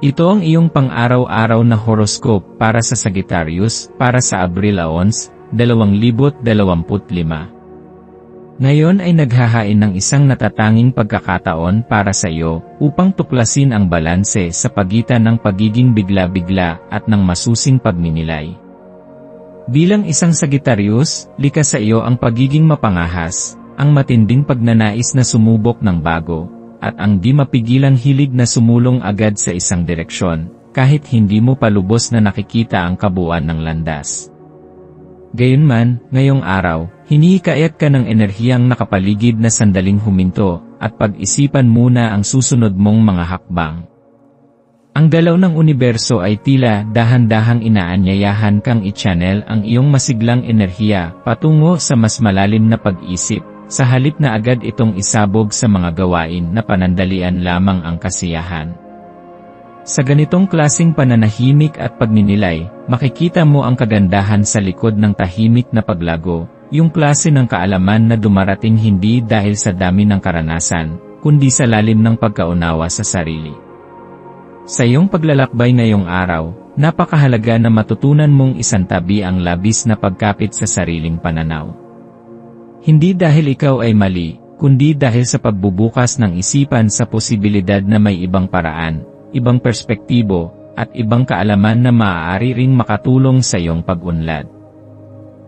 Ito ang iyong pang-araw-araw na horoscope para sa Sagittarius para sa Abril 11, 2025. Ngayon ay naghahain ng isang natatanging pagkakataon para sa iyo upang tuklasin ang balanse sa pagitan ng pagiging bigla-bigla at ng masusing pagninilay. Bilang isang Sagittarius, likas sa iyo ang pagiging mapangahas, ang matinding pagnanais na sumubok ng bago, at ang di mapigilang hilig na sumulong agad sa isang direksyon, kahit hindi mo palubos na nakikita ang kabuuan ng landas. Gayunman, ngayong araw, hinihikayat ka ng enerhiyang nakapaligid na sandaling huminto, at pag-isipan muna ang susunod mong mga hakbang. Ang dalaw ng universo ay tila dahan-dahang inaanyayahan kang i-channel ang iyong masiglang enerhiya patungo sa mas malalim na pag-isip, sa halip na agad itong isabog sa mga gawain na panandalian lamang ang kasiyahan. Sa ganitong klasing pananahimik at pagninilay, makikita mo ang kagandahan sa likod ng tahimik na paglago, yung klase ng kaalaman na dumarating hindi dahil sa dami ng karanasan, kundi sa lalim ng pagkaunawa sa sarili. Sa iyong paglalakbay ngayong araw, napakahalaga na matutunan mong isantabi ang labis na pagkapit sa sariling pananaw. Hindi dahil ikaw ay mali, kundi dahil sa pagbubukas ng isipan sa posibilidad na may ibang paraan, ibang perspektibo, at ibang kaalaman na maaari ring makatulong sa iyong pag-unlad.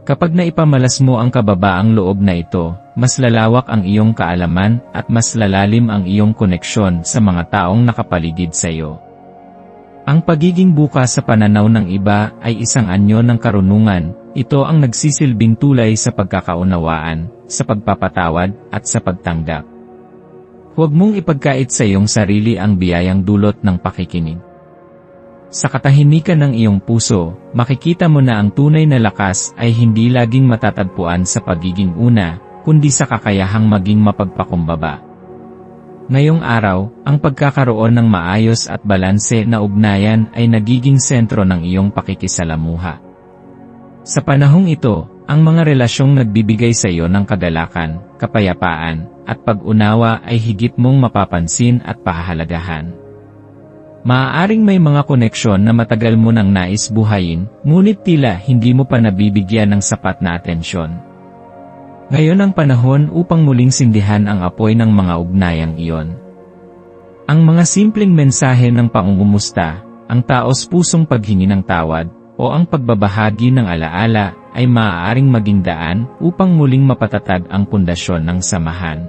Kapag naipamalas mo ang kababaang loob na ito, mas lalawak ang iyong kaalaman at mas lalalim ang iyong koneksyon sa mga taong nakapaligid sa iyo. Ang pagiging bukas sa pananaw ng iba ay isang anyo ng karunungan, ito ang nagsisilbing tulay sa pagkakaunawaan, sa pagpapatawad, at sa pagtanggap. Huwag mong ipagkait sa iyong sarili ang biyayang dulot ng pakikinig. Sa katahimikan ng iyong puso, makikita mo na ang tunay na lakas ay hindi laging matatagpuan sa pagiging una, kundi sa kakayahang maging mapagpakumbaba. Ngayong araw, ang pagkakaroon ng maayos at balanse na ugnayan ay nagiging sentro ng iyong pakikisalamuha. Sa panahong ito, ang mga relasyong nagbibigay sa iyo ng kagalakan, kapayapaan, at pag-unawa ay higit mong mapapansin at pahahalagahan. Maaaring may mga koneksyon na matagal mo nang nais buhayin, ngunit tila hindi mo pa nabibigyan ng sapat na atensyon. Ngayon ang panahon upang muling sindihan ang apoy ng mga ugnayang iyon. Ang mga simpleng mensahe ng pangungumusta, ang taos pusong paghingi ng tawad, o ang pagbabahagi ng alaala ay maaaring maging daan upang muling mapatatag ang pundasyon ng samahan.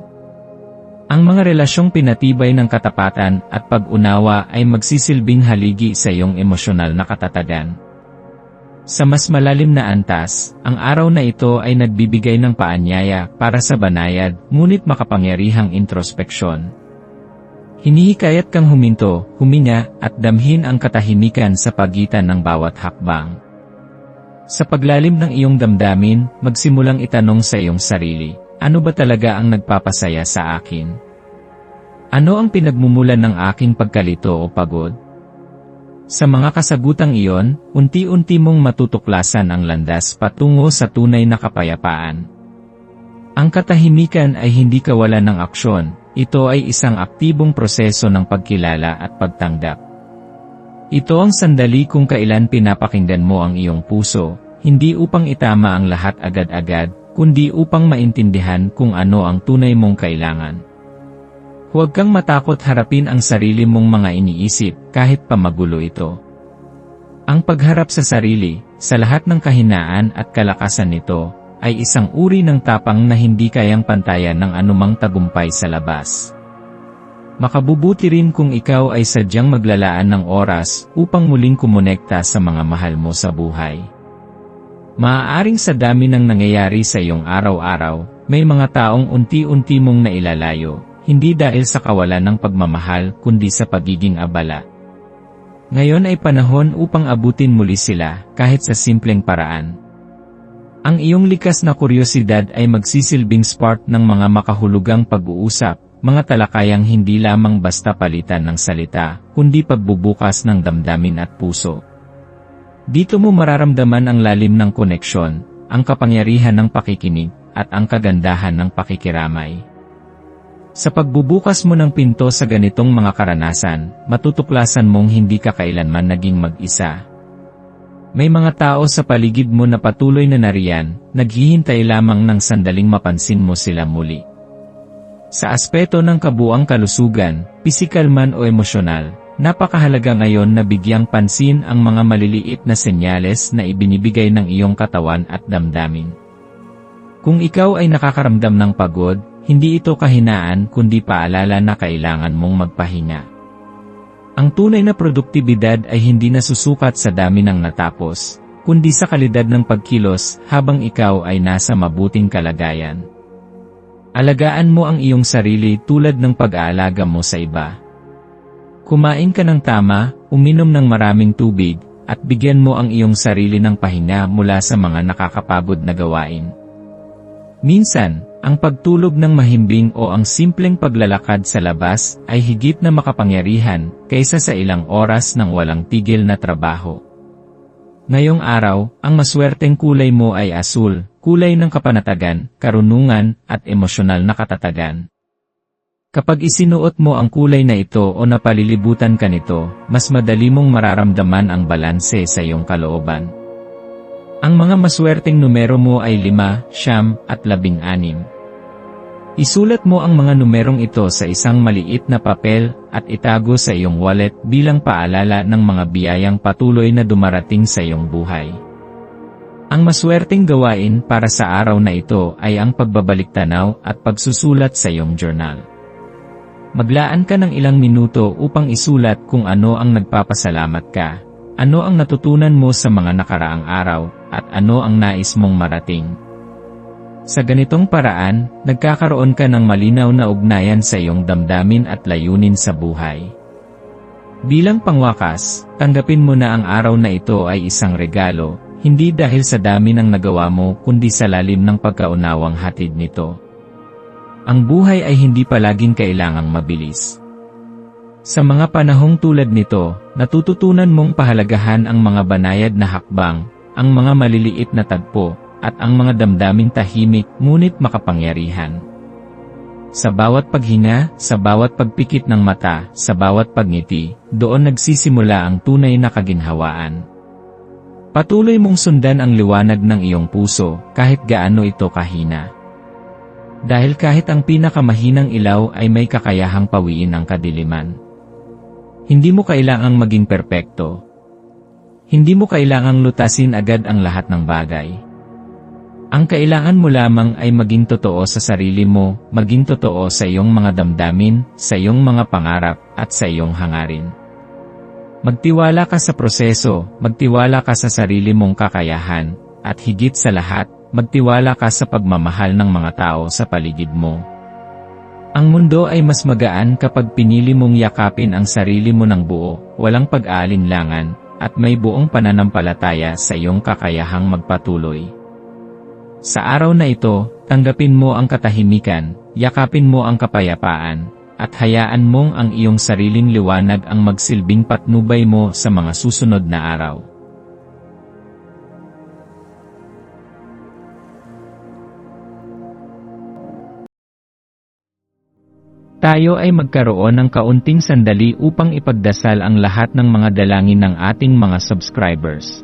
Ang mga relasyong pinatibay ng katapatan at pag-unawa ay magsisilbing haligi sa iyong emosyonal na katatagan. Sa mas malalim na antas, ang araw na ito ay nagbibigay ng paanyaya para sa banayad, ngunit makapangyarihang introspeksyon. Hinihikayat kang huminto, huminga, at damhin ang katahimikan sa pagitan ng bawat hakbang. Sa paglalim ng iyong damdamin, magsimulang itanong sa iyong sarili, ano ba talaga ang nagpapasaya sa akin? Ano ang pinagmumulan ng aking pagkalito o pagod? Sa mga kasagutang iyon, unti-unti mong matutuklasan ang landas patungo sa tunay na kapayapaan. Ang katahimikan ay hindi kawalan ng aksyon, ito ay isang aktibong proseso ng pagkilala at pagtanggap. Ito ang sandali kung kailan pinapakinggan mo ang iyong puso, hindi upang itama ang lahat agad-agad, kundi upang maintindihan kung ano ang tunay mong kailangan. Huwag kang matakot harapin ang sarili mong mga iniisip kahit pa magulo ito. Ang pagharap sa sarili, sa lahat ng kahinaan at kalakasan nito, ay isang uri ng tapang na hindi kayang pantayan ng anumang tagumpay sa labas. Makabubuti rin kung ikaw ay sadyang maglalaan ng oras upang muling kumonekta sa mga mahal mo sa buhay. Maaaring sa dami ng nangyayari sa iyong araw-araw, may mga taong unti-unti mong nailalayo, hindi dahil sa kawalan ng pagmamahal kundi sa pagiging abala. Ngayon ay panahon upang abutin muli sila kahit sa simpleng paraan. Ang iyong likas na kuryosidad ay magsisilbing spark ng mga makahulugang pag-uusap, mga talakayang hindi lamang basta palitan ng salita, kundi pagbubukas ng damdamin at puso. Dito mo mararamdaman ang lalim ng koneksyon, ang kapangyarihan ng pakikinig, at ang kagandahan ng pakikiramay. Sa pagbubukas mo ng pinto sa ganitong mga karanasan, matutuklasan mong hindi ka kailanman naging mag-isa. May mga tao sa paligid mo na patuloy na nariyan, naghihintay lamang ng sandaling mapansin mo sila muli. Sa aspeto ng kabuang kalusugan, pisikal man o emosyonal, napakahalaga ngayon na bigyang pansin ang mga maliliit na senyales na ibinibigay ng iyong katawan at damdamin. Kung ikaw ay nakakaramdam ng pagod, hindi ito kahinaan kundi paalala na kailangan mong magpahinga. Ang tunay na produktibidad ay hindi nasusukat sa dami ng natapos, kundi sa kalidad ng pagkilos habang ikaw ay nasa mabuting kalagayan. Alagaan mo ang iyong sarili tulad ng pag-aalaga mo sa iba. Kumain ka ng tama, uminom ng maraming tubig, at bigyan mo ang iyong sarili ng pahinga mula sa mga nakakapagod na gawain. Minsan, ang pagtulog ng mahimbing o ang simpleng paglalakad sa labas ay higit na makapangyarihan kaysa sa ilang oras ng walang tigil na trabaho. Ngayong araw, ang maswerteng kulay mo ay asul, kulay ng kapanatagan, karunungan, at emosyonal na katatagan. Kapag isinuot mo ang kulay na ito o napalilibutan ka nito, mas madali mong mararamdaman ang balanse sa iyong kalooban. Ang mga maswerteng numero mo ay 5, siyam, at 16. Isulat mo ang mga numerong ito sa isang maliit na papel at itago sa iyong wallet bilang paalala ng mga biyayang patuloy na dumarating sa iyong buhay. Ang maswerteng gawain para sa araw na ito ay ang pagbabalik tanaw at pagsusulat sa iyong journal. Maglaan ka ng ilang minuto upang isulat kung ano ang nagpapasalamat ka, ano ang natutunan mo sa mga nakaraang araw, at ano ang nais mong marating. Sa ganitong paraan, nagkakaroon ka ng malinaw na ugnayan sa iyong damdamin at layunin sa buhay. Bilang pangwakas, tanggapin mo na ang araw na ito ay isang regalo, hindi dahil sa dami ng nagawa mo kundi sa lalim ng pagkaunawang hatid nito. Ang buhay ay hindi palaging kailangang mabilis. Sa mga panahong tulad nito, natututunan mong pahalagahan ang mga banayad na hakbang, ang mga maliliit na tagpo, at ang mga damdaming tahimik ngunit makapangyarihan. Sa bawat paghinga, sa bawat pagpikit ng mata, sa bawat pagngiti, doon nagsisimula ang tunay na kaginhawaan. Patuloy mong sundan ang liwanag ng iyong puso, kahit gaano ito kahina. Dahil kahit ang pinakamahinang ilaw ay may kakayahang pawiin ang kadiliman. Hindi mo kailangang maging perpekto. Hindi mo kailangang lutasin agad ang lahat ng bagay. Ang kailangan mo lamang ay maging totoo sa sarili mo, maging totoo sa iyong mga damdamin, sa iyong mga pangarap, at sa iyong hangarin. Magtiwala ka sa proseso, magtiwala ka sa sarili mong kakayahan, at higit sa lahat, magtiwala ka sa pagmamahal ng mga tao sa paligid mo. Ang mundo ay mas magaan kapag pinili mong yakapin ang sarili mo ng buo, walang pag-aalinlangan, at may buong pananampalataya sa iyong kakayahang magpatuloy. Sa araw na ito, tanggapin mo ang katahimikan, yakapin mo ang kapayapaan, at hayaan mong ang iyong sariling liwanag ang magsilbing patnubay mo sa mga susunod na araw. Tayo ay magkaroon ng kaunting sandali upang ipagdasal ang lahat ng mga dalangin ng ating mga subscribers,